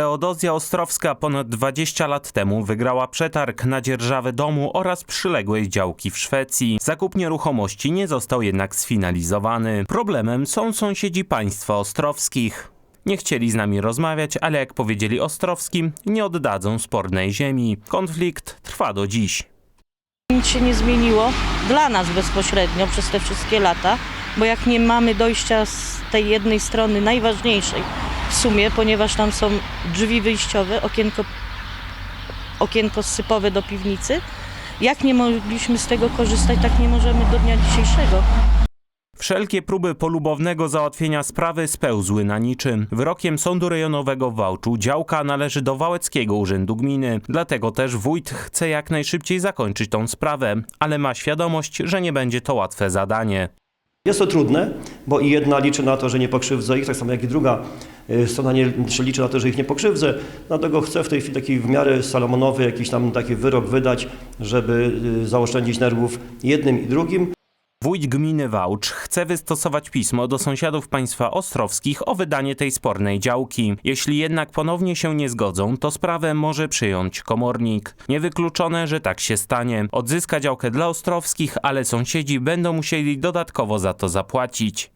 Teodozja Ostrowska ponad 20 lat temu wygrała przetarg na dzierżawę domu oraz przyległej działki w Szwecji. Zakup nieruchomości nie został jednak sfinalizowany. Problemem są sąsiedzi państwa ostrowskich. Nie chcieli z nami rozmawiać, ale jak powiedzieli Ostrowskim, nie oddadzą spornej ziemi. Konflikt trwa do dziś. Nic się nie zmieniło dla nas bezpośrednio przez te wszystkie lata, bo jak nie mamy dojścia z tej jednej strony najważniejszej w sumie, ponieważ tam są drzwi wyjściowe, okienko, okienko sypowe do piwnicy, jak nie mogliśmy z tego korzystać, tak nie możemy do dnia dzisiejszego. Wszelkie próby polubownego załatwienia sprawy spełzły na niczym. Wyrokiem Sądu Rejonowego w Wałczu działka należy do Wałeckiego Urzędu Gminy. Dlatego też wójt chce jak najszybciej zakończyć tą sprawę, ale ma świadomość, że nie będzie to łatwe zadanie. Jest to trudne, bo i jedna liczy na to, że nie pokrzywdzę ich, tak samo jak i druga y, strona nie liczy na to, że ich nie pokrzywdzę. Dlatego chcę w tej chwili taki w miarę salomonowy jakiś tam taki wyrok wydać, żeby y, zaoszczędzić nerwów jednym i drugim. Wójt gminy Wałcz chce wystosować pismo do sąsiadów państwa ostrowskich o wydanie tej spornej działki. Jeśli jednak ponownie się nie zgodzą, to sprawę może przyjąć komornik. Niewykluczone, że tak się stanie. Odzyska działkę dla ostrowskich, ale sąsiedzi będą musieli dodatkowo za to zapłacić.